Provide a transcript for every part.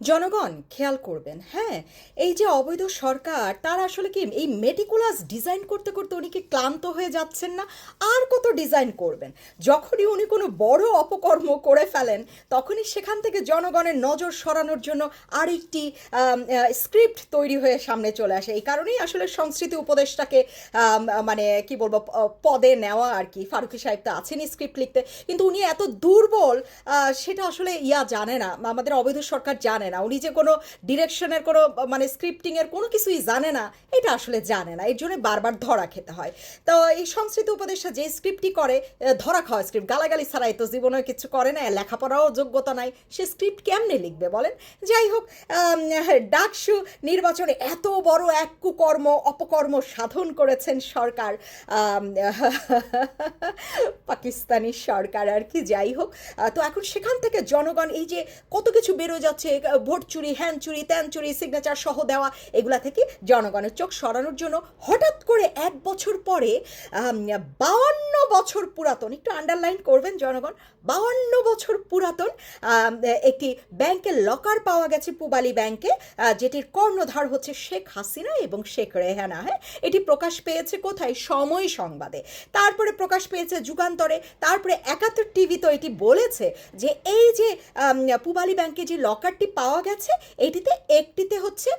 জনগণ খেয়াল করবেন হ্যাঁ? এই যে অবৈধ সরকার তার আসলে কি এই মেটিকুলাস ডিজাইন করতে করতে উনি কি ক্লান্ত হয়ে যাচ্ছেন না? আর কত ডিজাইন করবেন? যখনই উনি কোনো বড় অপকর্ম করে ফেলেন তখনই সেখান থেকে জনগণের নজর সরানোর জন্য আরেকটি স্ক্রিপ্ট তৈরি হয়ে সামনে চলে আসে। এই কারণেই আসলে সংস্কৃতি উপদেষ্টাকে আম, মানে কি বলব পদে নেওয়া আর কি। ফারুকি সাহেব তো আছেনই স্ক্রিপ্ট লিখতে কিন্তু উনি এত দুর্বল সেটা আসলে ইয়া জানে না। আমাদের অবৈধ সরকার জানে না। উনি যে কোনো ডিরেকশনের কোনো মানে স্ক্রিপ্টিংয়ের কোনো কিছুই জানে না এটা আসলে জানে না। এর জন্য বারবার ধরা খেতে হয়। তো এই সংস্কৃত উপদেষ্টা যে স্ক্রিপ্টই করে ধরা খাওয়া স্ক্রিপ্ট গালাগালি ছাড়াই তো জীবনে কিছু করে না লেখাপড়াও যোগ্যতা নাই। সে স্ক্রিপ্ট কেমনে লিখবে বলেন? যাই হোক আম, ডাকসু নির্বাচনে এত বড় এক কুকর্ম অপকর্ম সাধন করেছেন সরকার। পাকিস্তানি সরকার আর কি যাই হোক। তো এখন সেখান থেকে জনগণ এই যে কত কিছু বেরো যাচ্ছে ভোট চুরি, হ্যান চুরি, ত্যান চুরি সিগনেচার সহ দেওয়া, এগুলা থেকে জনগণের চোখ সরানোর জন্য হঠাৎ করে এক বছর পরে বাউান্ন বছর পুরাতন, একটু আন্ডারলাইন করবেন জনগণ, বাউান্ন বছর পুরাতন একটি ব্যাংকের লকার পাওয়া গেছে পুবালি ব্যাংকে যেটির কর্ণধার হচ্ছে শেখ হাসিনা এবং শেখ রেহানা। হ্যাঁ এটি প্রকাশ পেয়েছে কোথায়? সময় সংবাদে। তারপরে প্রকাশ পেয়েছে যুগান্তরে, তারপরে একাত্তর টিভি তো এটি বলেছে যে এই যে পুবালি ব্যাংকে যে লকারটি পাওয়া গেছে। এটিতে একটিতে হচ্ছে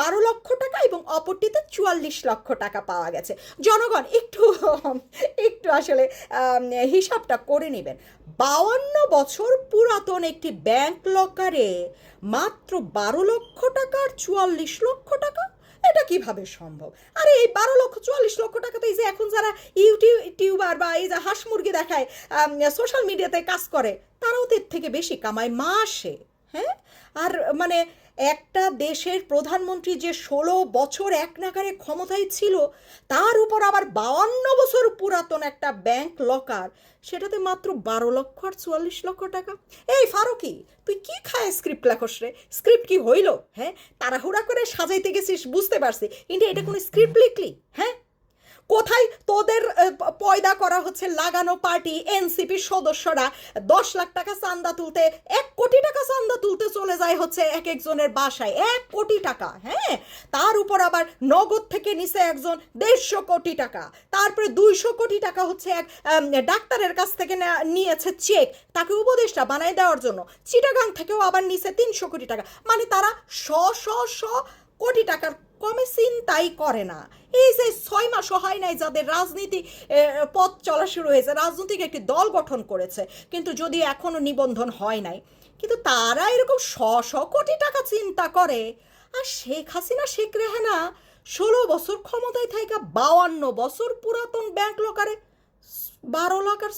বারো লক্ষ টাকা এবং অপরটিতে চুয়াল্লিশ লক্ষ টাকা পাওয়া গেছে। জনগণ একটু একটু আসলে হিসাবটা করে নেবেন। বাউান্ন বছর পুরাতন একটি ব্যাংক লকারে মাত্র বারো লক্ষ টাকা আর চুয়াল্লিশ লক্ষ টাকা? এটা কীভাবে সম্ভব? আরে, এই বারো লক্ষ, চুয়াল্লিশ লক্ষ টাকা তো এই যে এখন যারা ইউটিউব টিউবার বা এই যে হাঁস মুরগি দেখায় সোশ্যাল মিডিয়াতে কাজ করে, তারাও তো এর থেকে বেশি কামায় মাসে হ্যাঁ? আর মানে একটা দেশের প্রধানমন্ত্রী যে ষোলো বছর এক নাগারে ক্ষমতায় ছিল, তার উপর আবার বাউান্ন বছর পুরাতন একটা ব্যাংক লকার। সেটাতে মাত্র বারো লক্ষ আর চুয়াল্লিশ লক্ষ টাকা। এই ফারুকি, তুই কি খায় স্ক্রিপ্ট লেখস রে? স্ক্রিপ্ট কি হইল? হ্যাঁ তাড়াহুড়া করে সাজাইতে গেছিস, বুঝতে পারছি। কিন্তু এটা কোনো স্ক্রিপ্ট লিখলি? হ্যাঁ? কোথায় তোদের পয়দা করা হচ্ছে লাগানো পার্টি? এনসিপির সদস্যরা দশ লাখ টাকা চান্দা তুলতে, এক কোটি টাকা চান্দা তুলতে চলে যায় হচ্ছে এক একজনের বাসায়। এক কোটি টাকা হ্যাঁ? তার উপর আবার নগদ থেকে নিছে একজন দেড়শো কোটি টাকা। তারপরে দুইশো কোটি টাকা হচ্ছে এক ডাক্তারের কাছ থেকে নেয়া- নিয়েছে চেক তাকে উপদেষ্টা বানাই দেওয়ার জন্য। চিটাগাং থেকেও আবার নিছে তিনশো কোটি টাকা। মানে তারা শ শ শ কোটি টাকার কমে চিন্তাই করে না। এই যে ছয় মাস হয় নাই যাদের রাজনীতি পথ চলা শুরু হয়েছে, রাজনৈতিক একটি দল গঠন করেছে, কিন্তু যদি এখনও নিবন্ধন হয় নাই, কিন্তু তারা এরকম শ শ কোটি টাকা চিন্তা করে। আর শেখ হাসিনা, শেখ রেহানা ষোলো বছর ক্ষমতায় থাকা বাউান্ন বছর পুরাতন ব্যাংক লকারে বারো লাখ আর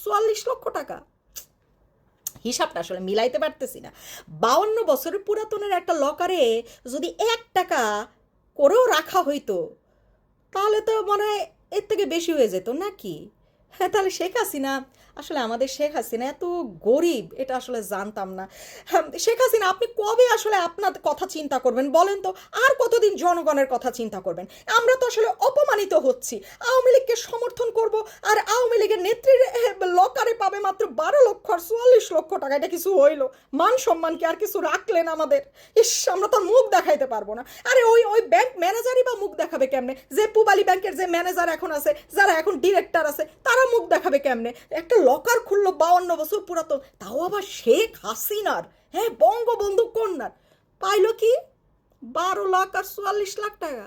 চুয়াল্লিশ লক্ষ টাকা। হিসাবটা আসলে মিলাইতে পারতেছি না। বাউন্ন বছরের পুরাতনের একটা লকারে যদি এক টাকা করেও রাখা হইতো, তাহলে তো মনে হয় এর থেকে বেশি হয়ে যেত নাকি হ্যাঁ তাহলে শেখ হাসিনা আসলে আমাদের শেখ হাসিনা এত গরিব এটা আসলে জানতাম না। হ্যাঁ, শেখ হাসিনা আপনি কবে আসলে আপনার কথা চিন্তা করবেন বলেন তো? আর কতদিন জনগণের কথা চিন্তা করবেন? আমরা তো আসলে অপমানিত হচ্ছি। আওয়ামী লীগকে সমর্থন করব আর আওয়ামী লীগের নেত্রীর লকারে পাবে মাত্র বারো লক্ষ আর চুয়াল্লিশ লক্ষ টাকা। এটা কিছু হইল। মান সম্মানকে আর কিছু রাখলেন আমাদের? ইস আমরা তো মুখ দেখাইতে পারব না। আরে ওই ওই ব্যাংক ম্যানেজারই বা মুখ দেখাবে কেমনে? যে পুবালি ব্যাংকের যে ম্যানেজার এখন আছে যারা এখন ডিরেক্টর আছে তারা মুখ দেখাবে কেমনে? একটা লকার খুললো বাউন্ন বছর পুরাতন, তাও আবার শেখ হাসিনার হ্যাঁ বঙ্গবন্ধু কন্যার। পাইলো কি? বারো লাখ আর চুয়াল্লিশ লাখ টাকা।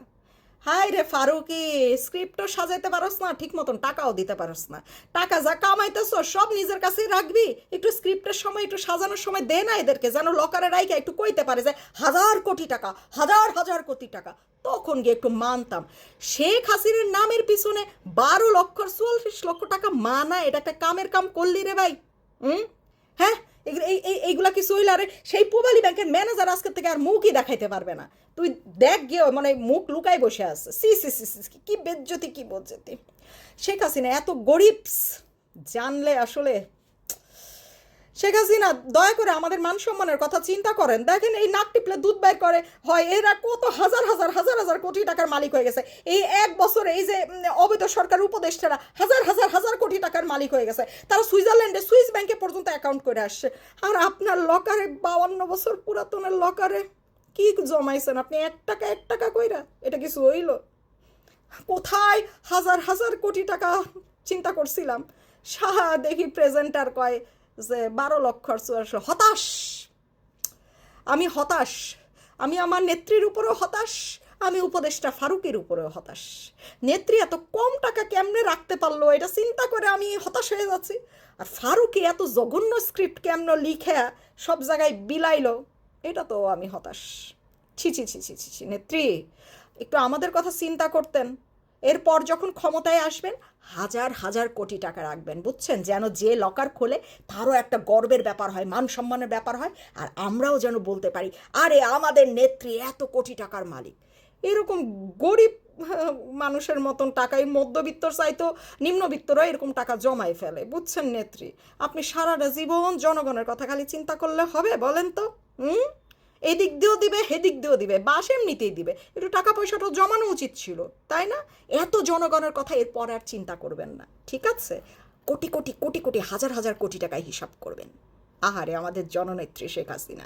হাই রে ফারুকি স্ক্রিপ্টও সাজাইতে পারস না, ঠিক মতন টাকাও দিতে পারস না। টাকা যা কামাইতেছ, সব নিজের কাছেই রাখবি। একটু স্ক্রিপ্টের সময়, একটু সাজানোর সময় দে না এদেরকে, যেন লকারে রাইকা একটু কইতে পারে যে, হাজার কোটি টাকা, হাজার হাজার কোটি টাকা। তখন গিয়ে একটু মানতাম। শেখ হাসিনের নামের পিছনে বারো লক্ষ আর চুয়াল্লিশ লক্ষ টাকা মানা এটা একটা কামের কাম করলি রে ভাই। হুম? হ্যাঁ? এগুলো- এই এই, এইগুলা কি সেই পুবালি ব্যাংকের ম্যানেজার আজকের থেকে আর মুখই দেখাইতে পারবে না। তুই দেখ গিয়ে মানে মুখ লুকাই বসে আছে। সি সি সি সি, কী বেজ্জতি, কি বেজ্জতি। শেখ হাসিনা এত গরিব, জানলে আসলে শেখ হাসিনা, দয়া করে আমাদের মান সম্মানের কথা চিন্তা করেন। দেখেন এই নাক টিপলে দুধ বের করে। হয় এরা কত হাজার হাজার হাজার হাজার কোটি টাকার মালিক হয়ে গেছে। এই এক বছরে এই যে অবৈধ সরকার উপদেষ্টারা হাজার হাজার হাজার কোটি টাকার মালিক হয়ে গেছে। তারা সুইজারল্যান্ডে সুইস ব্যাংকে পর্যন্ত অ্যাকাউন্ট করে আসছে। আর আপনার লকারে বাউান্ন বছর পুরাতনের লকারে কি জমাইছেন আপনি? এক টাকা এক টাকা কইরা এটা কিছু হইল? কোথায় হাজার হাজার কোটি টাকা চিন্তা করছিলাম? সাহা দেখি প্রেজেন্টার কয় যে বারো লক্ষ আর চুয়াশো হতাশ! আমি হতাশ। আমি আমার নেত্রীর উপরেও হতাশ। আমি উপদেষ্টা ফারুকের উপরেও হতাশ। নেত্রী এত কম টাকা কেমনে রাখতে পারল? এটা চিন্তা করে আমি হতাশ হয়ে যাচ্ছি। আর ফারুকে এত জঘন্য স্ক্রিপ্ট কেমন লিখে সব জায়গায় বিলাইলো এটা তো আমি হতাশ। ছি ছি ছি ছি ছি, নেত্রী, একটু আমাদের কথা চিন্তা করতেন। এরপর যখন ক্ষমতায় আসবেন, হাজার হাজার কোটি টাকা রাখবেন, বুঝছেন? যেন যে লকার খোলে, তারও একটা গর্বের ব্যাপার হয়, মান সম্মানের ব্যাপার হয়, আর আমরাও যেন বলতে পারি, আরে, আমাদের নেত্রী এত কোটি টাকার মালিক। এরকম গরিব মানুষের মতন টাকাই মধ্যবিত্তর চাইতো নিম্নবিত্তরা এরকম টাকা জমাই ফেলে, বুঝছেন নেত্রী? আপনি সারাটা জীবন জনগণের কথা খালি চিন্তা করলে হবে, বলেন তো, হুম? এদিক দিয়েও দিবে হেদিক দিয়েও দিবে বাস এমনিতেই দিবে। একটু টাকা পয়সাটাও জমানো উচিত ছিল, তাই না? এত জনগণের কথা এরপর আর চিন্তা করবেন না, ঠিক আছে? কোটি কোটি কোটি কোটি, হাজার হাজার কোটি টাকায় হিসাব করবেন। আহারে, আমাদের জননেত্রী শেখ হাসিনা।